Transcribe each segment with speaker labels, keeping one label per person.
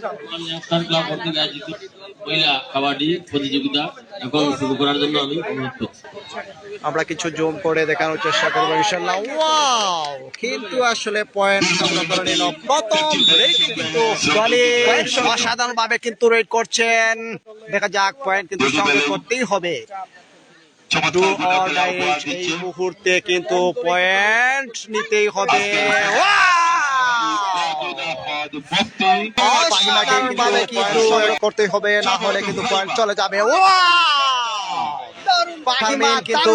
Speaker 1: Star club কর্তৃক আয়োজিত মহিলা কাবাডি প্রতিযোগিতা এখন শুরু করার জন্য আমি অনুরোধ করছি।
Speaker 2: আমরা কিছু জুম করে দেখানোর চেষ্টা করব ইনশাল্লাহ ওয়াও! কিন্তু আসলে পয়েন্ট সংগ্রহ করে নিল। প্রথম কিন্তু অসাধারণ ভাবে কিন্তু রেট করছেন। দেখা যাক পয়েন্ট কিন্তু সংগ্রহ করতেই হবে। এই মুহূর্তে কিন্তু পয়েন্ট নিতেই হবে। কিন্তু করতে হবে না হলে কিন্তু পয়েন্ট চলে যাবে। ফারমিন কিন্তু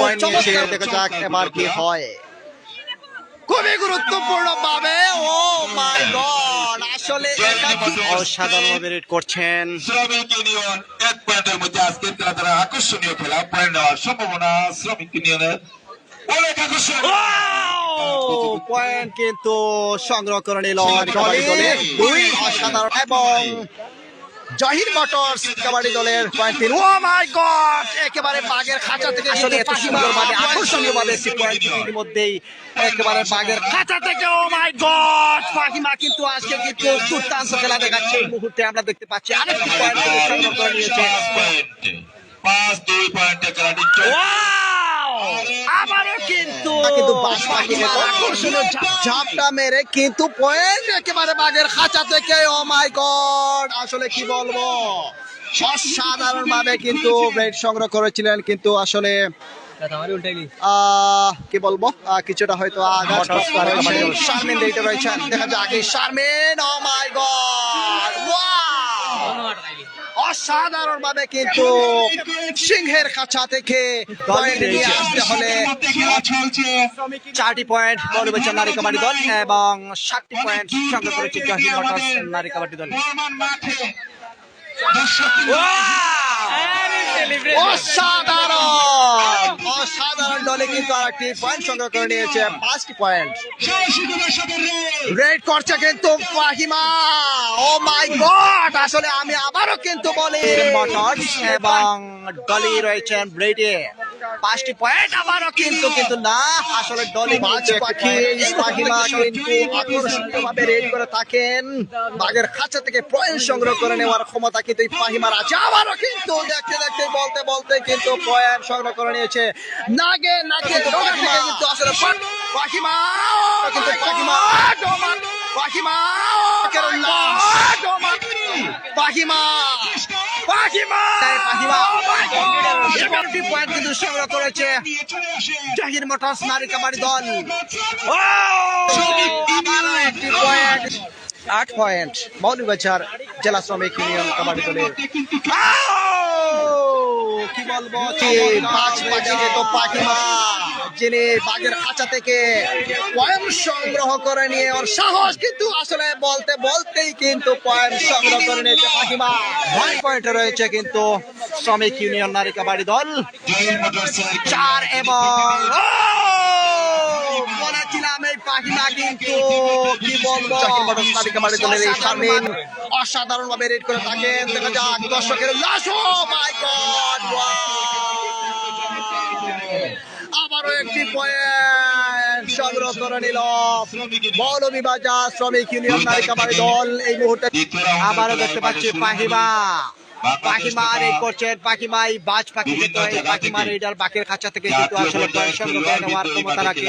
Speaker 2: পয়েন্ট দেখা যাক এবার কি হয়। খুবই গুরুত্বপূর্ণ ভাবে ও মাই গড আসলে এটা কি অসাধারণ ভাবে রেড করছেন।
Speaker 3: শ্রমিক ইউনিয়ন এক পয়েন্টের মধ্যে আজকের খেলা তারা আকর্ষণীয় খেলা পয়েন্ট নেওয়ার সম্ভাবনা শ্রমিক ইউনিয়নের অনেক আকর্ষণীয়
Speaker 2: পয়েন্ট কিন্তু সংগ্রহ করে নিল দুই অসাধারণ এবং জহির মোটরস কাবাডি দলের পয়েন্ট তিন ও মাই গড একেবারে বাগের খাঁচা থেকে আসলে এত সুন্দর ভাবে আকর্ষণীয় ভাবে একটি পয়েন্ট ইতিমধ্যেই একেবারে বাগের খাঁচা থেকে ও মাই গড ফাহিমা কিন্তু আজকে কিন্তু দুর্দান্ত খেলা দেখাচ্ছে এই মুহূর্তে আমরা দেখতে পাচ্ছি আরেকটি পয়েন্ট সংগ্রহ করে নিয়েছে
Speaker 3: পাঁচ দুই পয়েন্টে খেলাটি
Speaker 2: আবারও কিন্তু কিন্তু ঝাপটা মেরে কিন্তু পয়েন্ট একেবারে বাগের খাঁচা থেকে ও মাই গড আসলে কি বলব? অসাধারণ ভাবে কিন্তু ব্রেড সংগ্রহ করেছিলেন কিন্তু আসলে আহ, কি বলব? আহ, কিছুটা হয়তো আঘাত শারমিন রেটে রয়েছেন দেখা যাক শারমিন ও মাই গড অসাধারণ ভাবে কিন্তু সিংহের কাছা থেকে পয়েন্ট নিয়ে আসতে হলে চারটি পয়েন্ট মৌলভীবাজার নারী কাবাডি দল এবং সাতটি পয়েন্ট সংগ্রহ করেছে নারী কাবাডি দল।
Speaker 3: অসাধারণ!
Speaker 2: অসাধারণ! অসাধারণ দলে কিন্তু আর একটি পয়েন্ট সংগ্রহ করে নিয়েছে। পাঁচটি পয়েন্ট রেড করছে কিন্তু ফাহিমা। ও মাই গড আসলে আমি আবারও কিন্তু বলি মোটরস এবং ডলি রয়েছেন ব্রেডে পাঁচটি পয়েন্ট আবারও কিন্তু কিন্তু না আসলে ডলি পাঁচ পাখি ফাহিমা কিন্তু আকর্ষণীয় ভাবে রেড করে থাকেন। বাঘের খাঁচা থেকে পয়েন্ট সংগ্রহ করে নেওয়ার ক্ষমতা কিন্তু ফাহিমার আছে। আবারও কিন্তু দেখতে দেখতে বলতে বলতে কিন্তু পয়েন্ট সংগ্রহ করে নিয়েছে। নাগে নাগে ডগা থেকে কিন্তু আসলে ফাহিমা কিন্তু ফাহিমা ফাহিমা কেরল্লা ফাহিমা ফাহিমা ফাহিমা এগারোটি পয়েন্ট কিন্তু সংগ্রহ করেছে জাহির মোটরস নারী কাবাডি দল। আবারও একটি পয়েন্ট আট পয়েন্ট জেলা শ্রমিক ইউনিয়ন কাবাডি দলের। আও! কি বলব? পাঁচ পাখিতে তো পাখিমা। যিনি বাঘের খাঁচা থেকে পয়েন্ট সংগ্রহ করে নিয়ে ওর সাহস কিন্তু আসলে বলতে বলতেই কিন্তু পয়েন্ট সংগ্রহ করে নিয়েছে পাখিমা। নয় পয়েন্টে রয়েছে কিন্তু শ্রমিক ইউনিয়ন নারিকা বাড়ি দল। চার এবং এই কিন্তু কি বলব? এই অসাধারণ ভাবে রেড করে থাকেন। দেখা যাক দর্শকের উল্লাস। মাই গড আবারও একটি পয়েন্ট সংগ্রহ করে নিল মৌলভীবাজার শ্রমিক ইউনিয়ন নারী কাবাডি দল। এই মুহূর্তে আবারও দেখতে পাচ্ছি পাহিমা রেড করছেন পাখিমা এই বাজ পাখি কিন্তু এই পাখিমা রেডার বাকের খাঁচা থেকে কিন্তু আসলে সংগ্রহ করে নেওয়ার ক্ষমতা রাখে।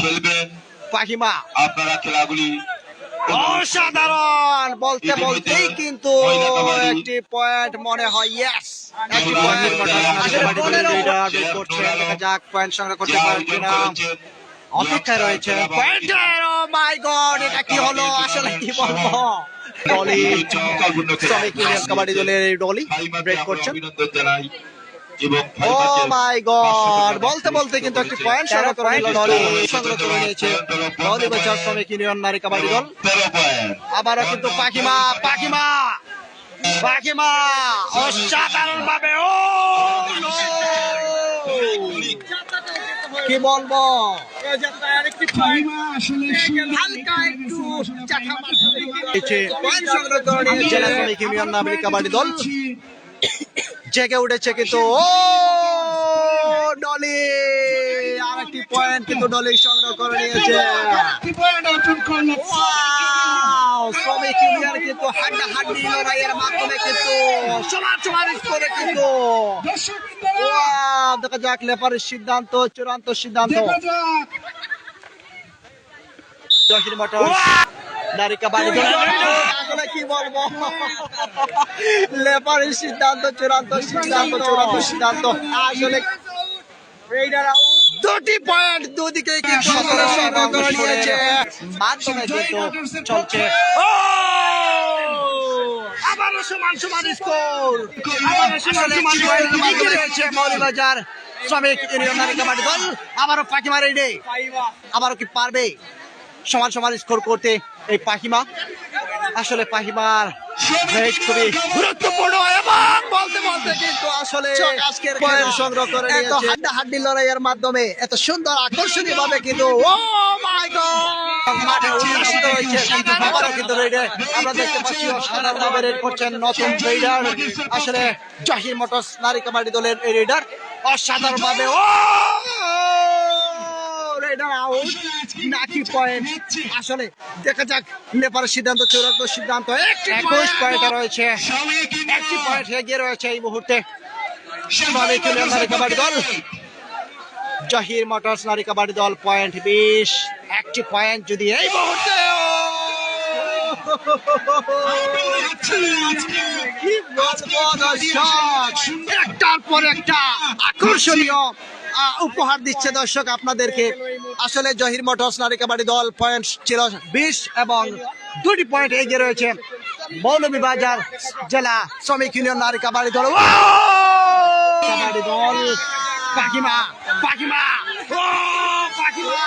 Speaker 3: খেলবেন
Speaker 2: পাখিমা।
Speaker 3: আপনারা খেলাগুলি
Speaker 2: অসাধারণ! বলতে বলতেই কিন্তু একটি পয়েন্ট মনে হয় ইয়েস একটি পয়েন্ট করছে। দেখা যাক পয়েন্ট সংগ্রহ করতে অপেক্ষায় রয়েছে পয়েন্টার ও মাই গড এটা কি হলো? আসলে কি বলব? ডলি শ্রমিক ইউনিয়ন কাবাডি দলের ডলি ব্রেক করছে
Speaker 3: অভিনন্দন জানাই। এবং
Speaker 2: ও মাই গড বলতে বলতে কিন্তু একটি পয়েন্ট সংগ্রহ করে নিল সংগ্রহ করে নিয়েছে ডলি বছর শ্রমিক ইউনিয়ন নারী কাবাডি দল। আবারও কিন্তু পাখিমা পাখিমা! পাখিমা! অসাধারণ ভাবে ও কি বলব? জেলা শ্রমিক ইউনিয়ন কাবাডি দল। জেগে উঠেছে কিন্তু। Oh Dolly! আরেকটি পয়েন্ট কিন্তু ডলি সংগ্রহ করে নিয়েছে। শ্রমিক ইউনিয়ন কিন্তু হাড্ডা হাড্ডি লড়াইয়ের মাধ্যমে কিন্তু সমান সমান কিন্তু। দেখা যাক লেফারের সিদ্ধান্ত চূড়ান্ত সিদ্ধান্ত। মোটর নারিকা বাড়ি আসলে কি বলব? লেফারের সিদ্ধান্ত চূড়ান্ত সিদ্ধান্ত চূড়ান্ত সিদ্ধান্ত। আসলে এইটার দুটি পয়েন্ট দুদিকে মাধ্যমে কিন্তু চলছে। আবারও সমান সমান স্কোর। আবারও সমান সমান স্কোরের মাধ্যমে রয়েছে মৌলিবাজার শ্রমিক ইউনিয়ন নারী কাবাডি দল আবারও পাখি মারে রে আবারও কি পারবে? সমান সমান স্কোর করতে এই পাহিমা আসলে পাহিমার খুবই গুরুত্বপূর্ণ এবং বলতে বলতে কিন্তু আসলে আজকের পয়েন্ট সংগ্রহ করে এত হাড্ডা হাড্ডি লড়াইয়ের মাধ্যমে এত সুন্দর আকর্ষণীয় ভাবে কিন্তু ও মাই গড! মাঠে উল্লাসিত হয়েছে আবারও কিন্তু রেডে। আমরা দেখতে পাচ্ছি অসাধারণ ভাবে রেড করছেন নতুন রেডার। আসলে জাহির মোটরস নারী কাবাডি দলের এই রেডার। অসাধারণ ভাবে ও রেডার আউট নাকি পয়েন্ট আসলে দেখা যাক নেপালের সিদ্ধান্ত চূড়ান্ত সিদ্ধান্ত। একুশ পয়েন্ট রয়েছে। একটি পয়েন্ট এগিয়ে রয়েছে এই মুহূর্তে। নারী কাবাডি দল জাহির মোটরস নারী কাবাডি দল পয়েন্ট বিশ। একটি পয়েন্ট যদি এই মুহূর্তে একটার পর একটা আকর্ষণীয় উপহার দিচ্ছে দর্শক আপনাদেরকে। আসলে জহির মোটরস নারী কাবাডি দল পয়েন্ট ছিল বিশ এবং দুটি পয়েন্ট এগিয়ে রয়েছে মৌলভীবাজার জেলা শ্রমিক ইউনিয়ন নারী কাবাডি দল কাবাডি দল। পাখিমা পাখিমা ও পাখিমা।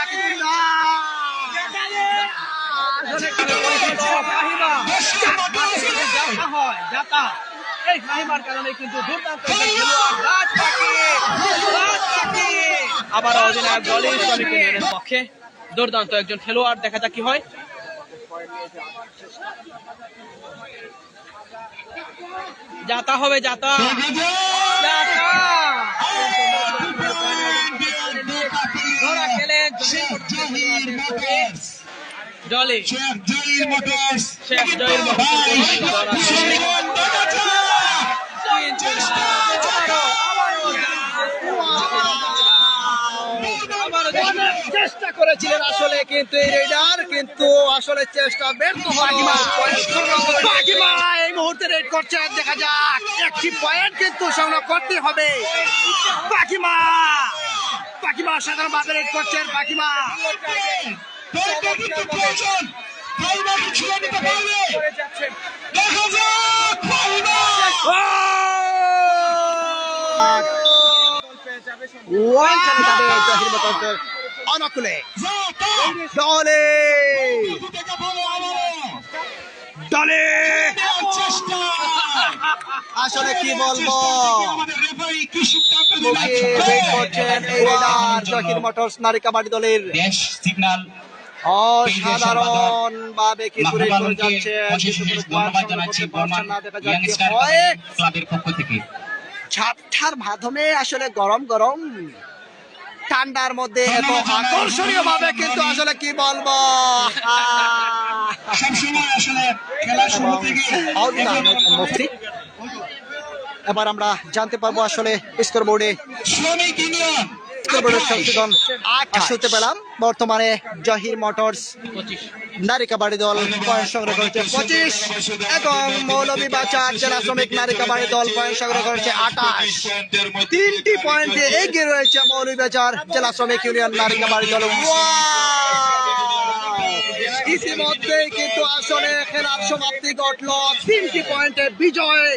Speaker 2: এই ফাহিমার কারণে কিন্তু দুর্দান্ত।
Speaker 4: আবার অধিনায়ক ইউনিয়নের পক্ষে দুর্দান্ত একজন খেলোয়াড়। দেখা যাক কি হয়। যাতা হবে যাতা। জলে শেখ জহির কিন্তু আবারও
Speaker 2: অনেক চেষ্টা করেছিলেন আসলে কিন্তু এই রেডার কিন্তু আসলে চেষ্টা ব্যর্থ এই মুহূর্তে রেড করছে দেখা যাক একটি পয়েন্ট কিন্তু সংগ্রহ করতে হবে। পাখিমা পাখিমা সাধারণ ভাবে রেড করছেন পাখিমা ওয়ান যাবে জাহির অনুকূলে। দলে। দলে। আসলে কি বলব? জাহির মোটরস নারী কাবাডি দলের।
Speaker 3: সিগন্যাল
Speaker 2: অসাধারণ ভাবে রেড করে যাচ্ছে কিন্তু কোনো point সংগ্রহ করতে পারছেন না দেখা যাচ্ছে হয়
Speaker 3: ক্লাবের পক্ষ থেকে।
Speaker 2: ঝাপটার মাধ্যমে আসলে গরম গরম ঠান্ডার মধ্যে এত আকর্ষণীয় ভাবে কিন্তু আসলে কি বলব আহ!
Speaker 3: সবসময় আসলে খেলা শুরু থেকে
Speaker 2: মুফতি এবার আমরা জানতে পারব আসলে স্কোর বোর্ডে
Speaker 3: শ্রমিক ইউনিয়ন
Speaker 2: শুনতে পেলাম। বর্তমানে জহির মোটরস
Speaker 4: পঁচিশ
Speaker 2: নারী দল পয়েন্ট সংগ্রহ করেছে পঁচিশ এবং মৌলভীবাজার জেলা শ্রমিক নারী কাবাডি দল পয়েন্ট সংগ্রহ করেছে আঠাশ। তিনটি পয়েন্টে এগিয়ে রয়েছে মৌলভীবাজার জেলা শ্রমিক ইউনিয়ন নারী কাবাডি দল। ইতিমধ্যেই কিন্তু আসলে খেলার সমাপ্তি ঘটলো। তিনটি পয়েন্টে বিজয়।